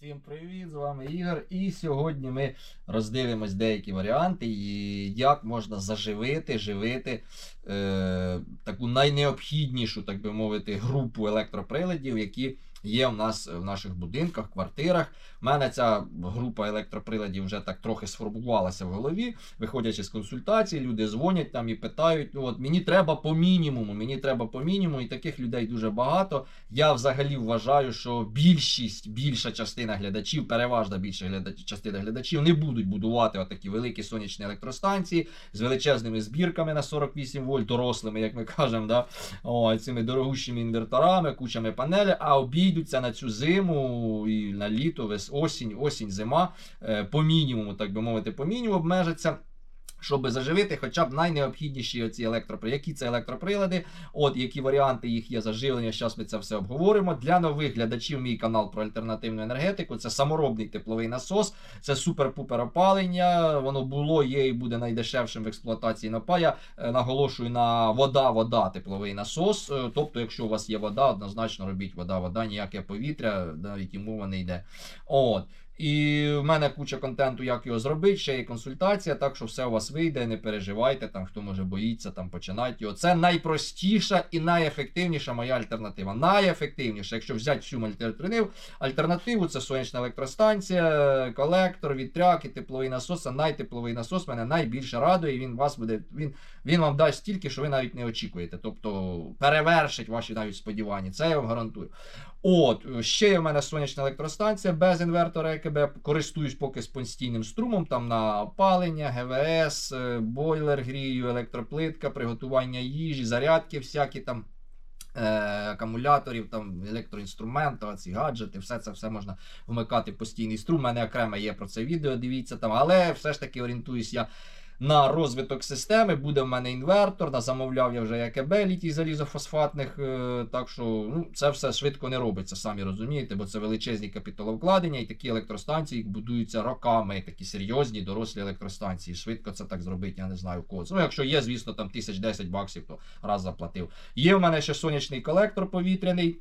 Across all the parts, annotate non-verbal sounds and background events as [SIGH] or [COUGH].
Всім привіт! З вами Ігор. І сьогодні ми роздивимось деякі варіанти, і як можна заживити, живити е, таку найнеобхіднішу, так би мовити, групу електроприладів, які є в нас в наших будинках, квартирах. У мене ця група електроприладів вже так трохи сформувалася в голові. Виходячи з консультацій, люди дзвонять там і питають: ну от мені треба по мінімуму, мені треба по мінімуму, і таких людей дуже багато. Я взагалі вважаю, що більшість, більша частина глядачів, переважна більша глядач, частина глядачів не будуть будувати отакі великі сонячні електростанції з величезними збірками на 48 вольт, дорослими, як ми кажемо, да? О, цими дорогущими інверторами, кучами панелей, а обійдуться на цю зиму і на літо, весь осінь, осінь, зима е, по мінімуму, так би мовити, по мінімуму обмежаться. Щоб заживити хоча б найнеобхідніші оці електроприлади. Які це електроприлади, от які варіанти їх є заживлення. Зараз ми це все обговоримо. Для нових глядачів мій канал про альтернативну енергетику. Це саморобний тепловий насос, це супер-пупер опалення. Воно було, є і буде найдешевшим в експлуатації напа. Я е, наголошую на вода, вода, тепловий насос. Е, Тобто, якщо у вас є вода, однозначно робіть вода, вода, ніяке повітря, навіть мова не йде. От. І в мене куча контенту, як його зробити, ще є консультація, так що все у вас вийде, не переживайте, там хто може боїться, там починайте його. Це найпростіша і найефективніша моя альтернатива. Найефективніша, якщо взяти всю альтернативу, альтернативу це сонячна електростанція, колектор, вітряк і тепловий насос. Це найтепловий насос мене найбільше радує. і Він вас буде, він, він вам дасть стільки, що ви навіть не очікуєте. Тобто перевершить ваші навіть сподівання. Це я вам гарантую. От, ще є в мене сонячна електростанція без інвертора ЕКБ. Користуюсь поки з постійним струмом, там на опалення, ГВС, е, бойлер грію, електроплитка, приготування їжі, зарядки всякі там. е, Акумуляторів, там електроінструменти, ці гаджети, все це все можна вмикати постійний струм. У мене окремо є про це відео, дивіться там, але все ж таки орієнтуюсь я на розвиток системи. Буде в мене інвертор, на замовляв я вже ЕКБ літій залізофосфатних. е, Так що ну, це все швидко не робиться, самі розумієте, бо це величезні капіталовкладення, і такі електростанції будуються роками. Такі серйозні дорослі електростанції. Швидко це так зробити, я не знаю кого. Ну, якщо є, звісно, там тисяч 10 баксів, то раз заплатив. Є в мене ще сонячний колектор повітряний.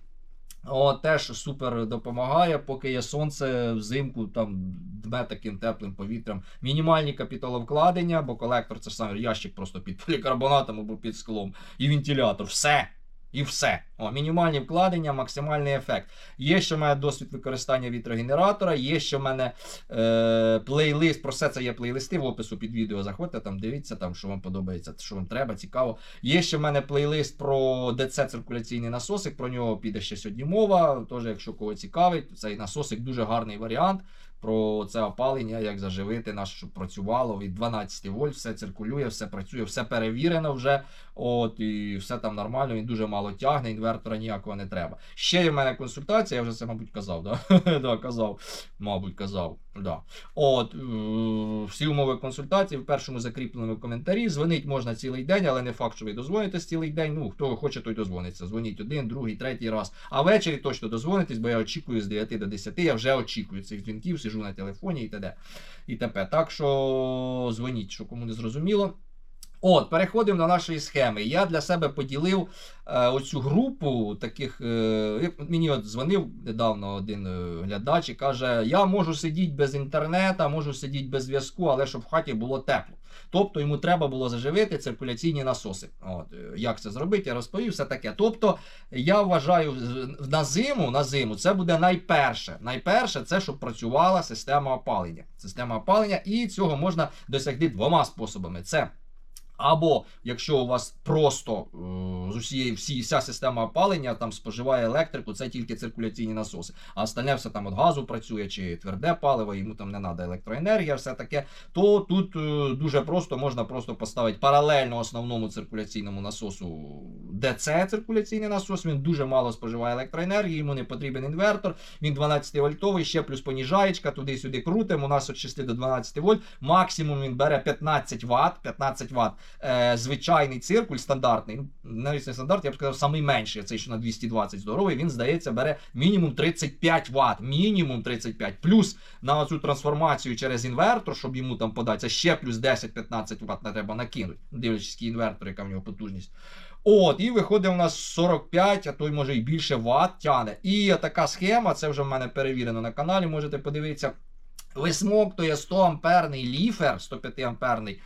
О, теж супер допомагає, поки є сонце взимку, там дме таким теплим повітрям. Мінімальні капіталовкладення, бо колектор це ж саме ящик просто під полікарбонатом або під склом. І вентилятор. Все. І все. О, мінімальні вкладення, максимальний ефект. Є ще в мене досвід використання вітрогенератора, є ще в мене е, плейлист. Про все це є плейлисти в опису під відео. Заходьте там, дивіться, там, що вам подобається, що вам треба, цікаво. Є ще в мене плейлист про ДЦ циркуляційний насосик. Про нього піде ще сьогодні мова. Тож, якщо кого цікавить, цей насосик дуже гарний варіант. Про це опалення, як заживити наш, щоб працювало від 12 вольт, все циркулює, все працює, все перевірено вже. От і все там нормально. Він дуже мало тягне, інвертора ніякого не треба. Ще є в мене консультація, я вже це, мабуть, казав. Да? [LAUGHS] да, казав, мабуть, казав. Да. От е, всі умови консультації в першому закріпленому коментарі. Дзвонить можна цілий день, але не факт, що ви дозвонитесь цілий день. Ну, хто хоче, той дозвониться. Дзвоніть один, другий, третій раз. А ввечері точно дозвонитесь, бо я очікую з 9 до 10. Я вже очікую цих дзвінків, сижу на телефоні і т.д. І т.п. Так що дзвоніть, що кому не зрозуміло. От, переходимо до нашої схеми. Я для себе поділив е, оцю групу таких. Е, мені от дзвонив недавно один е, глядач і каже: Я можу сидіти без інтернету, можу сидіти без зв'язку, але щоб в хаті було тепло. Тобто йому треба було заживити циркуляційні насоси. От, е, Як це зробити, я розповів все таке. Тобто, я вважаю, на зиму, на зиму це буде найперше. Найперше, це щоб працювала система опалення. Система опалення, і цього можна досягти двома способами. Це або якщо у вас просто е, з усієї всі, вся система опалення там споживає електрику, це тільки циркуляційні насоси. А остальне все там від газу працює чи тверде паливо, йому там не треба електроенергія, все таке. То тут е, дуже просто можна просто поставити паралельно основному циркуляційному насосу ДЦ циркуляційний насос. Він дуже мало споживає електроенергії, йому не потрібен інвертор. Він 12 вольтовий, ще плюс поніжаєчка, туди-сюди крутимо. У нас від 6 до 12 вольт. Максимум він бере 15 Вт. 15 Вт. Е, звичайний циркуль стандартний, ну, навіть не стандарт, я б сказав, самий менший, цей що на 220 здоровий, він здається бере мінімум 35 Вт. Мінімум 35. Плюс на цю трансформацію через інвертор, щоб йому там подати, це ще плюс 10-15 Вт не треба накинути, дивлячись, інвертор, яка в нього потужність. От, і виходить у нас 45, а то й може і більше ватт тяне. І така схема, це вже в мене перевірено на каналі, можете подивитися. Висмоктує 100 амперний ліфер, 105 амперний,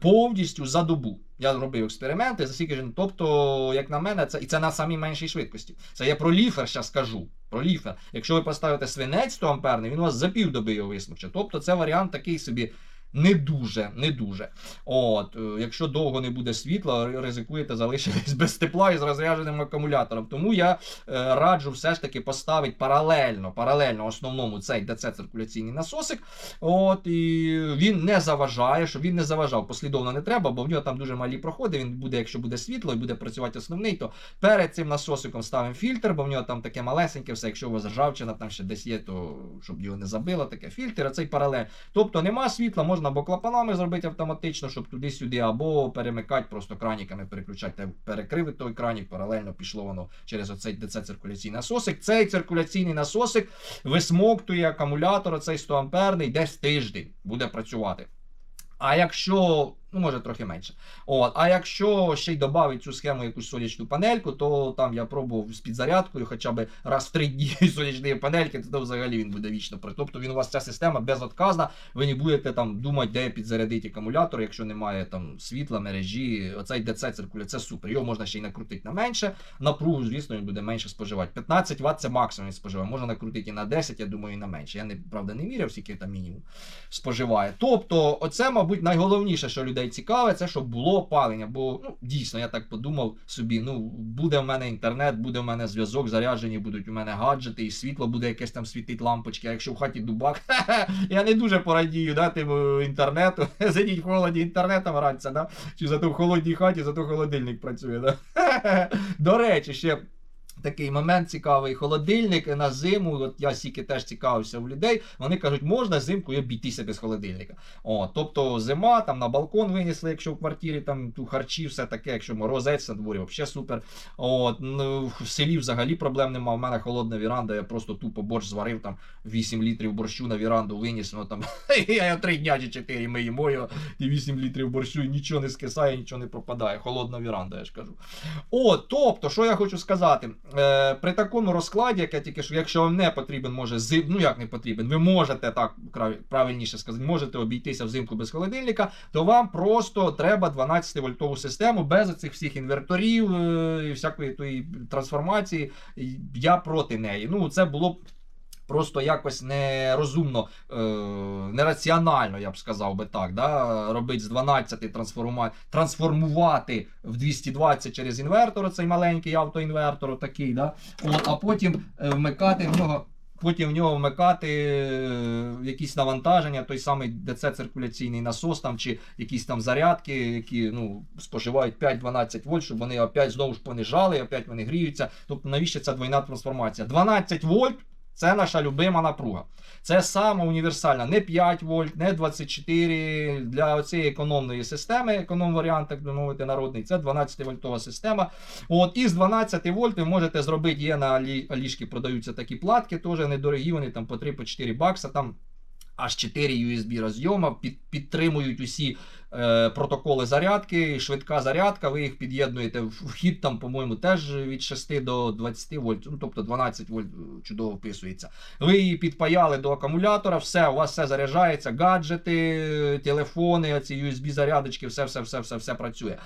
повністю за добу. Я зробив експерименти, за скільки ж. Тобто, як на мене, це і це на самій меншій швидкості. Це я про ліфер зараз скажу. Про ліфер. Якщо ви поставите свинець 100 амперний, він у вас за півдоби його висмокче. Тобто це варіант такий собі. Не дуже, не дуже. От, е, якщо довго не буде світла, ризикуєте залишитись [LAUGHS] без тепла і з розрядженим акумулятором. Тому я е, раджу все ж таки поставити паралельно, паралельно основному цей ДЦ циркуляційний насосик. От, і він не заважає, щоб він не заважав. Послідовно не треба, бо в нього там дуже малі проходи. Він буде, якщо буде світло і буде працювати основний, то перед цим насосиком ставимо фільтр, бо в нього там таке малесеньке, все, якщо у вас ржавчина там ще десь є, то щоб його не забило, таке фільтр, а цей паралель. Тобто нема світла, можна або клапанами зробити автоматично, щоб туди-сюди, або перемикати, просто краніками переключати. Перекрили той кранік, паралельно пішло воно через оцей ДЦ циркуляційний насосик. Цей циркуляційний насосик висмоктує акумулятор, цей 100 амперний, десь тиждень буде працювати. А якщо, ну може трохи менше. От, а якщо ще й додати цю схему якусь сонячну панельку, то там я пробував з підзарядкою хоча б раз в три дні [LAUGHS] сонячної панельки, то взагалі він буде вічно при. Тобто він у вас ця система безотказна, ви не будете там думати, де підзарядити акумулятор, якщо немає там світла, мережі. Оцей ДЦ циркуляція, це супер. Його можна ще й накрутити на менше. Напругу, звісно, він буде менше споживати. 15 Вт це максимум він споживає. Можна накрутити і на 10, я думаю, і на менше. Я не правда не міряв, скільки там мінімум споживає. Тобто, оце, мабуть, найголовніше, що людей цікавить, це щоб було опалення. Бо ну, дійсно, я так подумав собі: ну, буде в мене інтернет, буде в мене зв'язок, заряджені будуть у мене гаджети, і світло буде якесь там світить лампочки. А якщо в хаті дубак, [LAUGHS] я не дуже порадію да, тим е, інтернету. [LAUGHS] Сидіть в холоді інтернетом ранця, да? чи зато в холодній хаті, зато холодильник працює. Да? [LAUGHS] До речі, ще. Такий момент цікавий. Холодильник на зиму. От я стільки теж цікавився у людей. Вони кажуть, можна зимку і обійтися без холодильника. О, тобто зима, там на балкон винесли, якщо в квартирі там харчі, все таке, якщо морозець на дворі, взагалі супер. От, ну, в селі взагалі проблем нема. У мене холодна віранда, я просто тупо борщ зварив там 8 літрів борщу на віранду виніс. Ну там [LAUGHS] я три дня чи чотири ми їмо його, і 8 літрів борщу, і нічого не скисає, нічого не пропадає. Холодна віранда, я ж кажу. О, тобто, що я хочу сказати. Е, При такому розкладі, як я тільки що, якщо вам не потрібен, може зим, ну як не потрібен, ви можете так правильніше сказати, можете обійтися взимку без холодильника, то вам просто треба 12 вольтову систему без цих всіх інверторів е, і всякої тої трансформації. Я проти неї. Ну, це було б. Просто якось нерозумно, е, нераціонально, я б сказав би так, да? робити з 12 трансформа... трансформувати в 220 через інвертор, цей маленький автоінвертор, такий, да? От, а потім е, вмикати в нього. Потім в нього вмикати е, якісь навантаження, той самий ДЦ циркуляційний насос там, чи якісь там зарядки, які ну, споживають 5-12 вольт, щоб вони опять знову ж понижали, опять вони гріються. Тобто навіщо ця двойна трансформація? 12 вольт це наша любима напруга. Це саме універсальна, не 5 вольт, не 24 для цієї економної системи, економ варіант, так би мовити, народний. Це 12 вольтова система. От із 12 вольт ви можете зробити. Є на Алішки продаються такі платки, теж недорогі. Вони там по 3-4 бакса. Там аж 4 USB розйома, під, підтримують усі протоколи зарядки, швидка зарядка, ви їх під'єднуєте вхід, там, по-моєму, теж від 6 до 20 вольт, ну, тобто 12 вольт е, чудово вписується. Ви її підпаяли до акумулятора, все, у вас все заряджається, гаджети, телефони, оці USB-зарядочки, все, все, все, все, працює.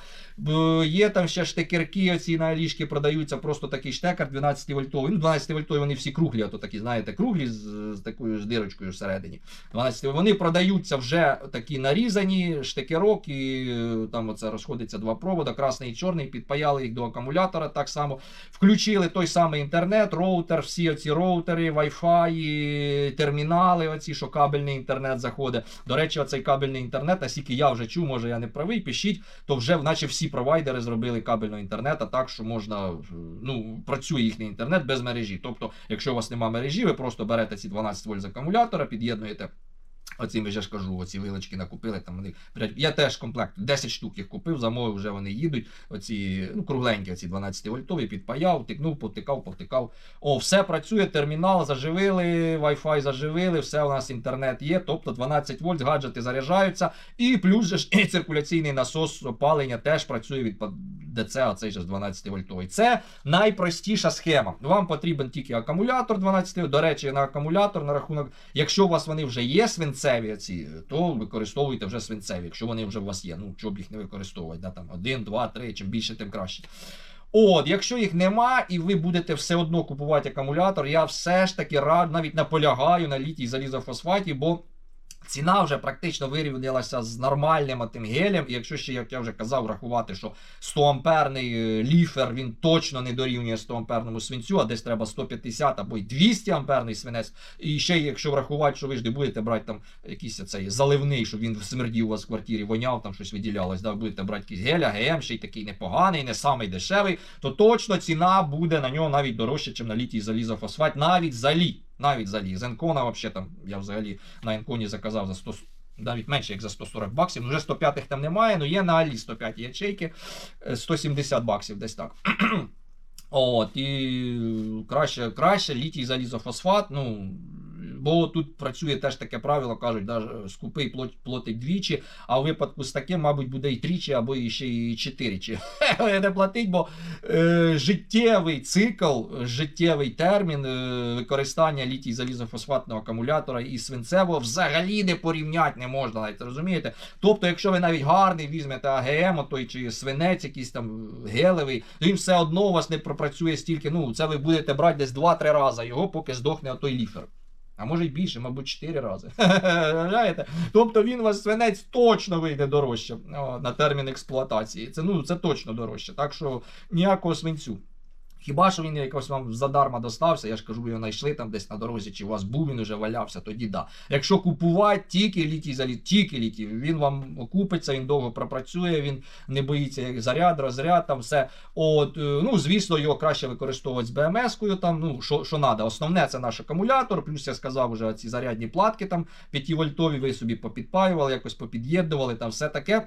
Є там ще штекерки, оці на ліжки продаються, просто такий штекер 12 вольтовий. Ну, 12 вольтові вони всі круглі, ото такі, знаєте, круглі з, з такою з дирочкою всередині. 12 вони продаються вже такі нарізані, штекерок, і е, там оце розходиться два провода, красний і чорний, підпаяли їх до акумулятора так само. Включили той самий інтернет, роутер, всі оці роутери, Wi-Fi, термінали, оці, що кабельний інтернет заходить. До речі, оцей кабельний інтернет, наскільки я вже чув, може я не правий, пишіть, то вже наче всі провайдери зробили кабельного інтернету так, що можна, е, ну, працює їхній інтернет без мережі. Тобто, якщо у вас немає мережі, ви просто берете ці 12 вольт з акумулятора, під'єднуєте Оці ми ж кажу, оці вилочки накупили. Там вони я теж комплект 10 штук їх купив, замовив, вже вони їдуть. Оці ну, кругленькі, оці 12 вольтові, підпаяв, тикнув, потикав, потикав. О, все працює, термінал заживили, Wi-Fi заживили, все у нас інтернет є. Тобто 12 вольт, гаджети заряджаються. І плюс же ж і циркуляційний насос опалення теж працює від ДЦ, а цей же 12 вольтовий. Це найпростіша схема. Вам потрібен тільки акумулятор 12 До речі, на акумулятор на рахунок, якщо у вас вони вже є свинцеві, ці, то використовуйте вже свинцеві, якщо вони вже у вас є. Ну, щоб їх не використовувати? Да, там один, два, три, чим більше, тим краще. От, якщо їх нема, і ви будете все одно купувати акумулятор, я все ж таки рад, навіть наполягаю на літій залізофосфаті, бо. Ціна вже практично вирівнялася з нормальним тим гелем. І якщо ще, як я вже казав, рахувати, що 100 амперний е, ліфер він точно не дорівнює 100 амперному свинцю, а десь треба 150 або й 200 амперний свинець. І ще, якщо врахувати, що ви ж не будете брати там якийсь цей заливний, щоб він смердів у вас в квартирі, воняв, там щось виділялось, да, будете брати якийсь геля, ГМ, ще й такий непоганий, не самий дешевий, то точно ціна буде на нього навіть дорожче, ніж на літій залізофосфат, навіть за лі навіть взагалі. З Енкона, взагалі, там, я взагалі на Енконі заказав за 100, навіть менше, як за 140 баксів. Вже 105-х там немає, але є на Алі 105 ячейки, 170 баксів десь так. [CLEARS THROAT] От, І краще краще літій залізофосфат. ну, Бо тут працює теж таке правило, кажуть, да, скупий платить двічі, а в випадку з таким, мабуть, буде і тричі, або і ще і чотиричі. [LAUGHS] Не платить, бо е, життєвий цикл, життєвий термін е, використання літій залізофосфатного акумулятора і свинцевого взагалі не порівняти не можна, навіть розумієте? Тобто, якщо ви навіть гарний візьмете АГМ, той чи свинець, якийсь там гелевий, то він все одно у вас не пропрацює стільки. Ну, це ви будете брати десь 2-3 рази його, поки здохне той ліфер. А може й більше, мабуть, 4 рази. [LAUGHS] Тобто він у вас свинець точно вийде дорожче на термін експлуатації. Це ну, це точно дорожче. Так що ніякого свинцю. Хіба що він якось вам задарма достався, я ж кажу, ви його знайшли там десь на дорозі, чи у вас був, він уже валявся, тоді да. Якщо купувати тільки літій заліт, тільки літій, він вам окупиться, він довго пропрацює, він не боїться як заряд, розряд, там все. От, е, ну, Звісно, його краще використовувати з БМС-кою, там, ну, що що треба. Основне це наш акумулятор, плюс я сказав, вже ці зарядні платки там 5 вольтові, ви собі попідпаювали, якось попід'єднували, там все таке.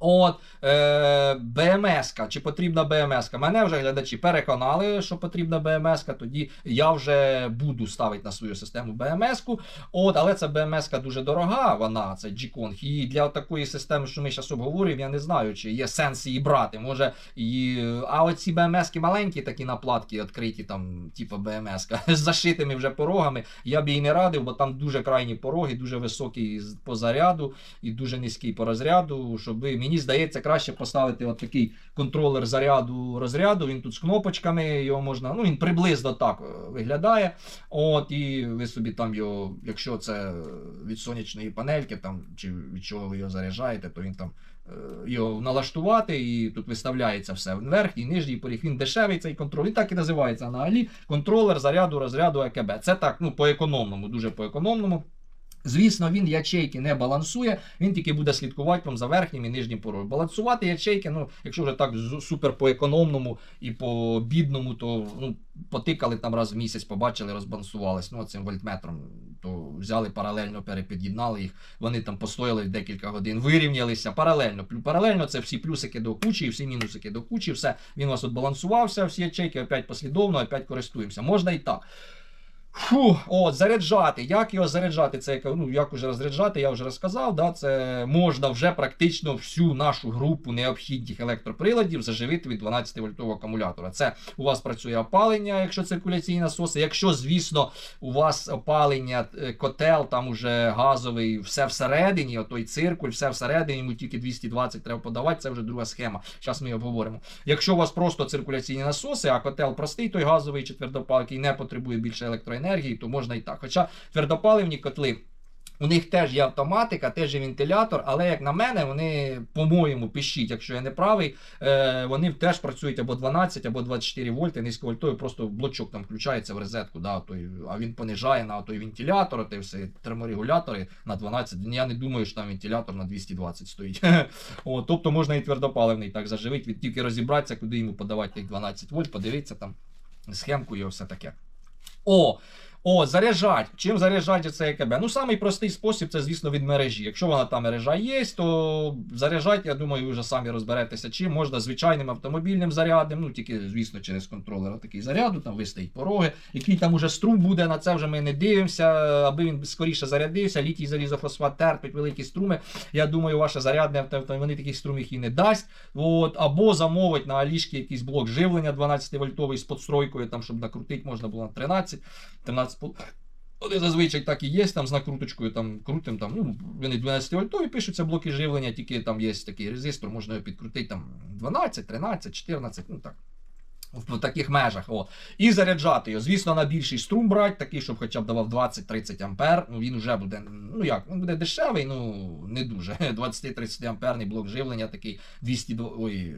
От е, БМС-ка, чи потрібна БМС-ка? Мене вже глядачі переконали, що потрібна БМС-ка, тоді я вже буду ставити на свою систему БМС-ку. От, Але ця БМС-ка дуже дорога, вона це G-Kong. І для такої системи, що ми зараз обговорюємо, я не знаю, чи є сенс її брати. Може, і... А оці БМС-ки маленькі, такі наплатки відкриті, там, типу БМС-ка, [LAUGHS] з зашитими вже порогами, я б їй не радив, бо там дуже крайні пороги, дуже високий по заряду і дуже низький по розряду, щоб ви мені здається, краще поставити от такий контролер заряду розряду. Він тут з кнопочками, його можна, ну він приблизно так е, виглядає. От, І ви собі там його, якщо це від сонячної панельки, там, чи від чого ви його заряджаєте, то він там. Е, його налаштувати, і тут виставляється все верхній, нижній поріг. Він дешевий цей контроль. І так і називається на Алі контролер заряду розряду ЕКБ. Це так, ну по економному, дуже по економному. Звісно, він ячейки не балансує, він тільки буде слідкувати вам за верхнім і нижнім порою. Балансувати ячейки, ну, якщо вже так супер по економному і по бідному, то ну, потикали там раз в місяць, побачили, розбалансувались ну, цим вольтметром, то взяли паралельно, перепід'єднали їх. Вони там постояли декілька годин, вирівнялися паралельно. Паралельно це всі плюсики до кучі, всі мінусики до кучі, все. Він у вас от балансувався, всі ячейки, опять послідовно, опять користуємося. Можна і так. Фу, от, заряджати. Як його заряджати? Це ну, як уже розряджати, я вже розказав. Да, Це можна вже практично всю нашу групу необхідних електроприладів заживити від 12 вольтового акумулятора. Це у вас працює опалення, якщо циркуляційні насоси. Якщо, звісно, у вас опалення, е, котел, там уже газовий, все всередині, отой циркуль, все всередині, йому тільки 220 треба подавати, це вже друга схема. Зараз ми обговоримо. Якщо у вас просто циркуляційні насоси, а котел простий, той газовий чи твердопалкий не потребує більше електроенергії, енергії, то можна і так. Хоча твердопаливні котли. У них теж є автоматика, теж є вентилятор, але, як на мене, вони, по-моєму, пишіть, якщо я не правий, е, вони теж працюють або 12, або 24 вольти, низьковольтовий, просто блочок там включається в розетку, да, той, а він понижає на той вентилятор, той все, терморегулятори на 12. Я не думаю, що там вентилятор на 220 стоїть. [LAUGHS] О, тобто можна і твердопаливний так заживити, тільки розібратися, куди йому подавати тих 12 вольт, подивитися там схемку і все таке. О, О, заряджать. Чим заряджати це ЕКБ? Ну, самий простий спосіб це, звісно, від мережі. Якщо вона там мережа є, то заряджати, я думаю, ви вже самі розберетеся, чим можна звичайним автомобільним зарядним, ну тільки, звісно, через контролер такий заряду, там вистоїть пороги, який там уже струм буде, на це вже ми не дивимося, аби він скоріше зарядився, літій залізофосфат терпить великі струми. Я думаю, ваше зарядне автомобіль таких струмів і не дасть. От, або замовить на Алішки якийсь блок живлення 12 вольтовий з подстройкою, там, щоб накрутити можна було на 13, 13 пол- вони зазвичай так і є, там з накруточкою там крутим, там, ну, вони 12 вольтові пишуться блоки живлення, тільки там є такий резистор, можна його підкрутити там 12, 13, 14, ну так. В таких межах. О. І заряджати його. Звісно, на більший струм брати, такий, щоб хоча б давав 20-30 ампер. Ну він вже буде, ну як, він буде дешевий, ну не дуже. [LAUGHS] 20-30 амперний блок живлення, такий 200, ой,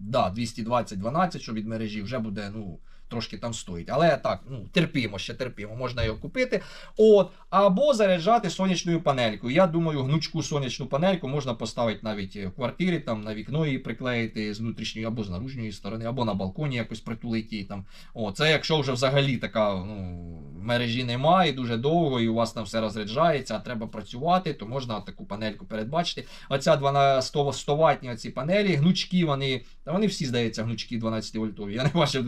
да, 220-12, що від мережі вже буде, ну. Трошки там стоїть. Але так, ну, терпімо, ще терпімо, можна його купити. От, або заряджати сонячною панелькою. Я думаю, гнучку сонячну панельку можна поставити навіть в квартирі, там на вікно її приклеїти з внутрішньої або з наружньої сторони, або на балконі якось притулити її там. О, це якщо вже взагалі така ну, мережі немає, дуже довго, і у вас там все розряджається, а треба працювати, то можна таку панельку передбачити. Оця 12 100, 100 ватні оці панелі, гнучки, вони, та вони всі, здається, гнучки 12 вольтові. Я не бачив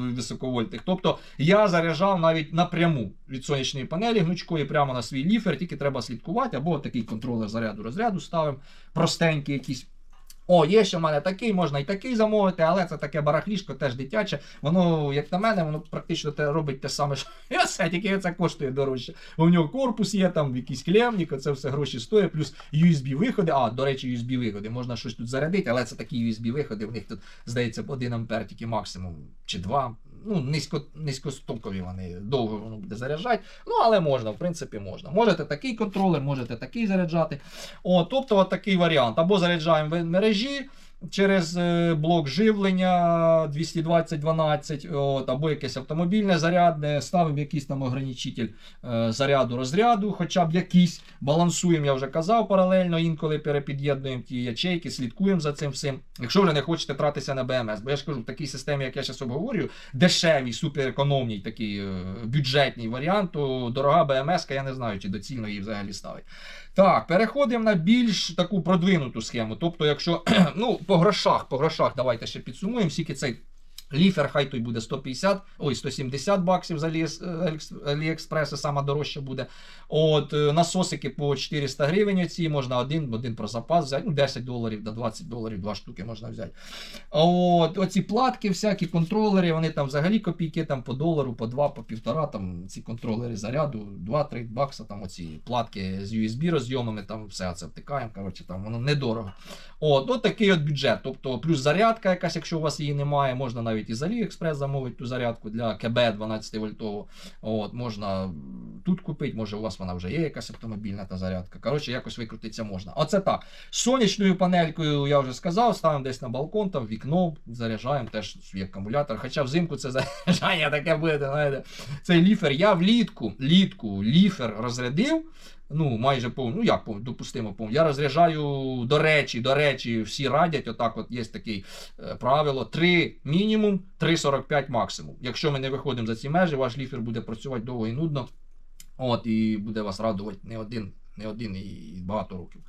високовольтних. Тобто я заряджав навіть напряму від сонячної панелі гнучкої прямо на свій ліфер, тільки треба слідкувати, або такий контролер заряду розряду ставимо, простенький якийсь. О, є ще в мене такий, можна і такий замовити, але це таке барахлішко, теж дитяче. Воно, як на мене, воно практично те робить те саме, що все, тільки це коштує дорожче. Бо в нього корпус є, там якийсь клемник, це все гроші стоїть, плюс USB-виходи. А, до речі, USB-виходи. Можна щось тут зарядити, але це такі USB-виходи, в них тут, здається, 1 ампер тільки максимум, чи 2. Ну, низько, низькостокові вони довго воно буде заряджати. Ну, але можна, в принципі, можна. Можете такий контролер, можете такий заряджати. О, тобто, от такий варіант. Або заряджаємо в мережі через е, блок живлення 220-12, от, або якесь автомобільне зарядне, ставимо якийсь там ограничитель е, заряду розряду, хоча б якийсь. Балансуємо, я вже казав паралельно, інколи перепід'єднуємо ті ячейки, слідкуємо за цим всім. Якщо ви не хочете тратися на БМС, бо я ж кажу, в такій системі, як я зараз обговорюю, дешевий, суперекономній, такий е, бюджетний варіант, то дорога БМС, я не знаю, чи доцільно її взагалі ставить. Так, переходимо на більш таку продвинуту схему. Тобто, якщо [CLEARS THROAT] ну, по грошах, по грошах, давайте ще підсумуємо, скільки цей ліфер, хай той буде 150, ой, 170 баксів з Аліекспреса, сама дорожча буде. От, е, насосики по 400 гривень оці, можна один, один про запас взяти, ну, 10 доларів до 20 доларів, два штуки можна взяти. От, оці платки, всякі контролери, вони там взагалі копійки там по долару, по два, по півтора, там ці контролери заряду, 2-3 бакса, там оці платки з USB розйомами, там все це втикаємо, коротше, там воно недорого. От, от такий от бюджет. Тобто, плюс зарядка якась, якщо у вас її немає, можна навіть із AliExpress замовити ту зарядку для КБ 12 вольтового. От, можна тут купити, може у вас вона вже є якась автомобільна та зарядка. Коротше, якось викрутитися можна. Оце так. Сонячною панелькою я вже сказав, ставимо десь на балкон, там вікно, заряджаємо теж свій акумулятор. Хоча взимку це [LAUGHS] заряджання таке буде. знаєте. Цей ліфер. Я влітку, літку ліфер розрядив. Ну, майже повну, ну як допустимо повну. Я розряджаю до речі, до речі, всі радять, отак от є таке правило: 3 мінімум, 3,45 максимум. Якщо ми не виходимо за ці межі, ваш ліфер буде працювати довго і нудно. От, і буде вас радувати не один, не один і багато років.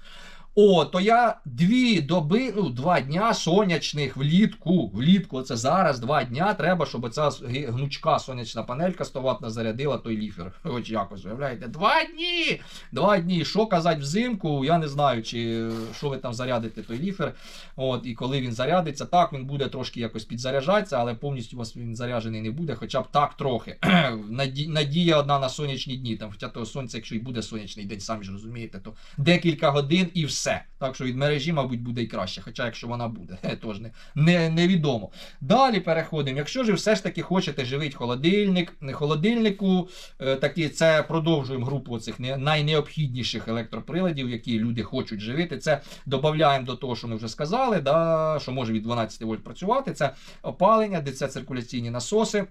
О, то я дві доби, ну, два дня сонячних влітку. Влітку, це зараз два дня треба, щоб ця гнучка сонячна панелька 100 ватна зарядила той ліфер. [LAUGHS] Хоч якось, уявляєте? Два дні! Два дні. Що казати взимку? Я не знаю, чи що ви там зарядите той ліфер. От, І коли він зарядиться, так, він буде трошки якось підзаряджатися, але повністю у вас він заряджений не буде, хоча б так трохи. [CLEARS THROAT] Надія одна на сонячні дні. Там, Хоча того сонця, якщо і буде сонячний день, самі ж розумієте, то декілька годин і все все. Так що від мережі, мабуть, буде і краще. Хоча, якщо вона буде, [LAUGHS] тож не, не, невідомо. Далі переходимо. Якщо ж все ж таки хочете живити холодильник, холодильнику, е, такі, це продовжуємо групу цих найнеобхідніших електроприладів, які люди хочуть живити. Це додаємо до того, що ми вже сказали, да, що може від 12 вольт працювати. Це опалення, де це циркуляційні насоси.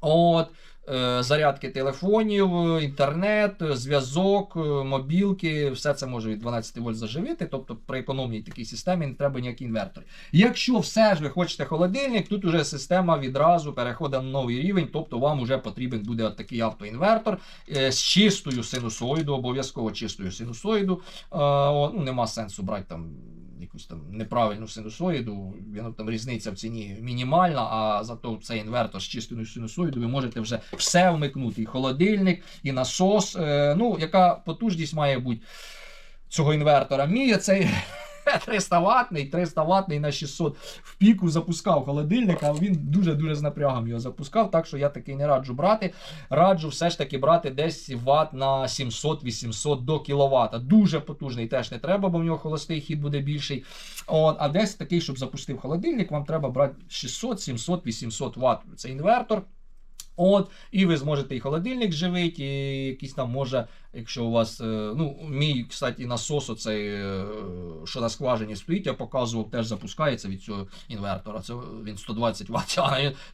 От, е, зарядки телефонів, інтернет, зв'язок, е, мобілки, все це може від 12 вольт заживити. Тобто при економній такій системі не треба ніякі інвертори. Якщо все ж ви хочете холодильник, тут уже система відразу переходить на новий рівень, тобто вам вже потрібен буде такий автоінвертор е, з чистою синусоїду, обов'язково чистою синусоїду. Ну, нема сенсу брати там. Якусь там неправильну синусоїду, воно там різниця в ціні мінімальна, а зато цей інвертор з чистою синусоїду ви можете вже все вмикнути. І холодильник, і насос. Е, ну, яка потужність має бути цього інвертора? Мій цей 300 ватний, 300 ватний на 600 в піку запускав холодильник, а він дуже-дуже з напрягом його запускав, так що я такий не раджу брати. Раджу все ж таки брати десь ватт на 700-800 до кВт. Дуже потужний теж не треба, бо в нього холостий хід буде більший. От, а десь такий, щоб запустив холодильник, вам треба брати 600, 700, 800 Вт. Це інвертор. От, і ви зможете і холодильник живити, і якийсь там може, якщо у вас. е, Ну, мій, кстати, насос, оцей, е, що на скважині стоїть, я показував, теж запускається від цього інвертора. Це він 120 Вт.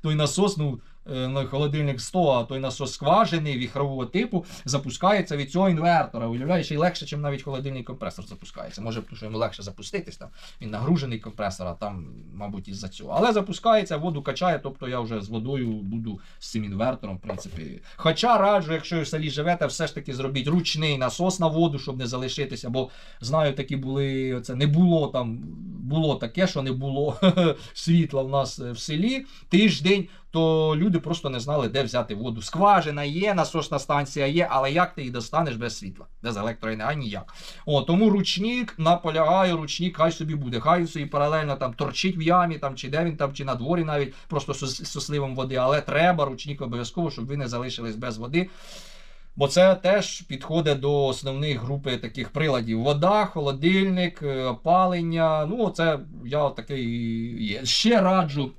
Той насос, ну, е, ну, холодильник 100, а той насос скважини віхрового типу запускається від цього інвертора. Уявляєш, і легше, ніж навіть холодильний компресор запускається. Може, тому що йому легше запуститись, там він нагружений компресор, а там, мабуть, із-за цього. Але запускається, воду качає, тобто я вже з водою буду з цим інвертором, в принципі. Хоча раджу, якщо ви в селі живете, все ж таки зробіть ручний насос на воду, щоб не залишитися. Бо знаю, такі були. Це не було там, було таке, що не було [LAUGHS] світла в нас е, в селі тиждень. То люди просто не знали, де взяти воду. Скважина є, насосна станція є, але як ти її достанеш без світла? Без електроенергії? ніяк. О, тому ручник, наполягаю, ручник, хай собі буде. Хай собі паралельно там торчить в ямі, там, чи де він там, чи на дворі навіть просто з, сосливом води. Але треба ручник обов'язково, щоб ви не залишились без води. Бо це теж підходить до основних групи таких приладів: вода, холодильник, е, опалення. Ну, це я такий є. Ще раджу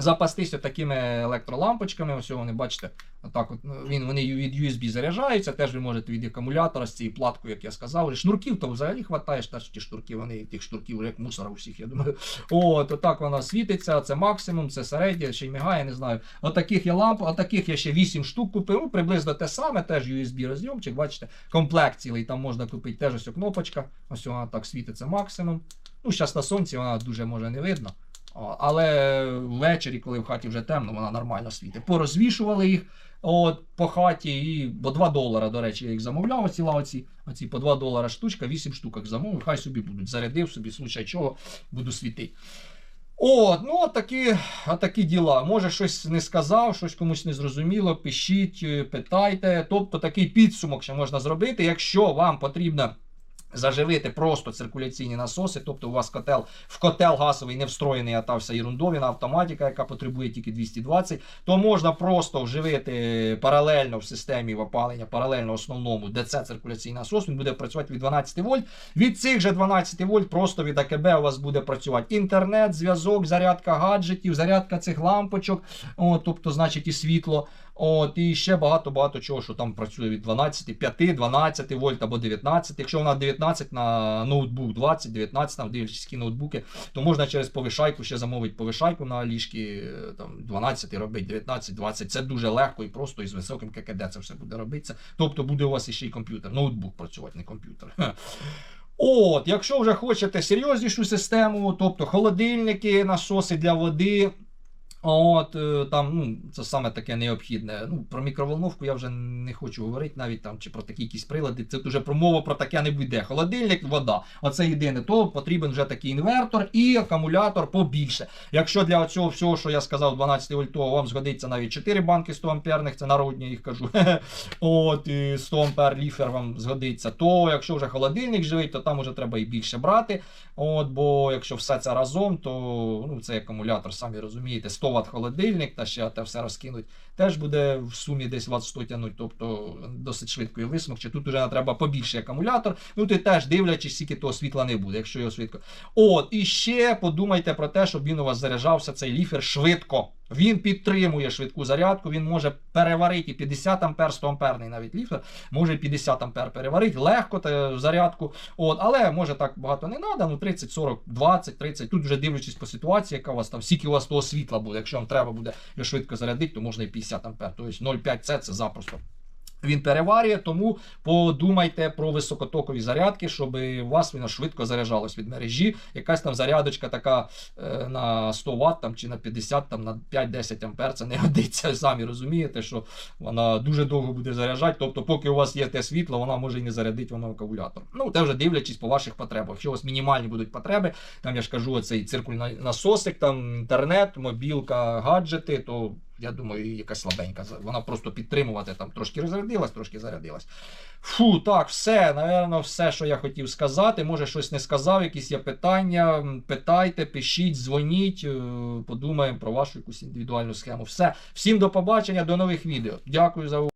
запастися такими електролампочками. Ось вони бачите, отак от ну, він вони від USB заряджаються. Теж ви можете від акумулятора з цією платкою, як я сказав. Шнурків то взагалі ж теж ті шнурки, вони тих шнурків, як мусора у всіх, я думаю. [LAUGHS] От, отак вона світиться. Це максимум, це середнє, ще й мігає, не знаю. Отаких є ламп, отаких я ще 8 штук купив. Приблизно те саме, теж USB розйомчик. Бачите, комплект цілий там можна купити. Теж ось кнопочка. Ось вона так світиться максимум. Ну, зараз на сонці вона дуже може не видно. Але ввечері, коли в хаті вже темно, вона нормально світить. Порозвішували їх от, по хаті, і по 2 долара, до речі, я їх замовляв, оці лавці, оці по 2 долара штучка, 8 штук замовив, хай собі будуть. Зарядив собі, случай чого, буду світити. От, ну такі, такі діла. Може, щось не сказав, щось комусь не зрозуміло, пишіть, питайте. Тобто такий підсумок ще можна зробити, якщо вам потрібно. Заживити просто циркуляційні насоси, тобто у вас котел в котел газовий не встроєний, а та вся ерундовіна автоматика, яка потребує тільки 220, то можна просто вживити паралельно в системі опалення, паралельно основному ДЦ циркуляційний насос, він буде працювати від 12 вольт. Від цих же 12 вольт просто від АКБ у вас буде працювати інтернет, зв'язок, зарядка гаджетів, зарядка цих лампочок, о, тобто, значить, і світло. От, і ще багато-багато чого, що там працює від 12, 5, 12 вольт або 19. Якщо вона 19 на ноутбук 20, 19, там дивлячись ноутбуки, то можна через повишайку ще замовити повишайку на ліжки там 12 робити, 19, 20. Це дуже легко і просто і з високим ККД це все буде робитися. Тобто буде у вас іще й комп'ютер, ноутбук працювати, не комп'ютер. От, якщо вже хочете серйознішу систему, тобто холодильники, насоси для води. От е, там, ну, це саме таке необхідне. Ну, про мікроволновку я вже не хочу говорити, навіть там чи про такі якісь прилади. Це вже про мова про таке не буде. Холодильник, вода. Оце єдине, то потрібен вже такий інвертор і акумулятор побільше. Якщо для цього всього, що я сказав, 12 вольтового, вам згодиться навіть 4 банки 100 амперних, це народні, їх кажу. [LAUGHS] От, і 100 ампер ліфер вам згодиться. То якщо вже холодильник живий, то там вже треба і більше брати. От, бо якщо все це разом, то ну, цей акумулятор, самі розумієте, 100 Вт холодильник, та ще те все розкинуть, теж буде в сумі десь Вт 100 тягнуть, тобто досить швидко і висмокче. Тут вже треба побільший акумулятор. Ну ти теж дивлячись, скільки того світла не буде, якщо його швидко. От, і ще подумайте про те, щоб він у вас заряджався цей ліфер швидко. Він підтримує швидку зарядку, він може переварити і 50 ампер, 100 амперний навіть ліфтер, може 50 ампер переварити, легко та зарядку. От, але може так багато не треба, ну 30, 40, 20, 30. Тут вже дивлячись по ситуації, яка у вас там, скільки у вас того світла буде. Якщо вам треба буде швидко зарядити, то можна і 50 ампер. Тобто 0,5 це, це запросто. Він переварює, тому подумайте про високотокові зарядки, щоб у вас воно швидко заряджалось від мережі. Якась там зарядочка така е, на 100 Вт там, чи на 50, там, на 5-10 ампер, це не [LAUGHS] годиться. Самі розумієте, що вона дуже довго буде заряджати. Тобто, поки у вас є те світло, вона може і не зарядить воно акумулятор. Ну, це вже дивлячись по ваших потребах. Якщо у вас мінімальні будуть потреби, там я ж кажу, оцей циркульний насосик, там інтернет, мобілка, гаджети, то я думаю, якась слабенька. Вона просто підтримувати там трошки розрядилась, трошки зарядилась. Фу, так, все, напевно, все, що я хотів сказати. Може, щось не сказав, якісь є питання. Питайте, пишіть, дзвоніть, е, подумаємо про вашу якусь індивідуальну схему. Все. Всім до побачення, до нових відео. Дякую за увагу.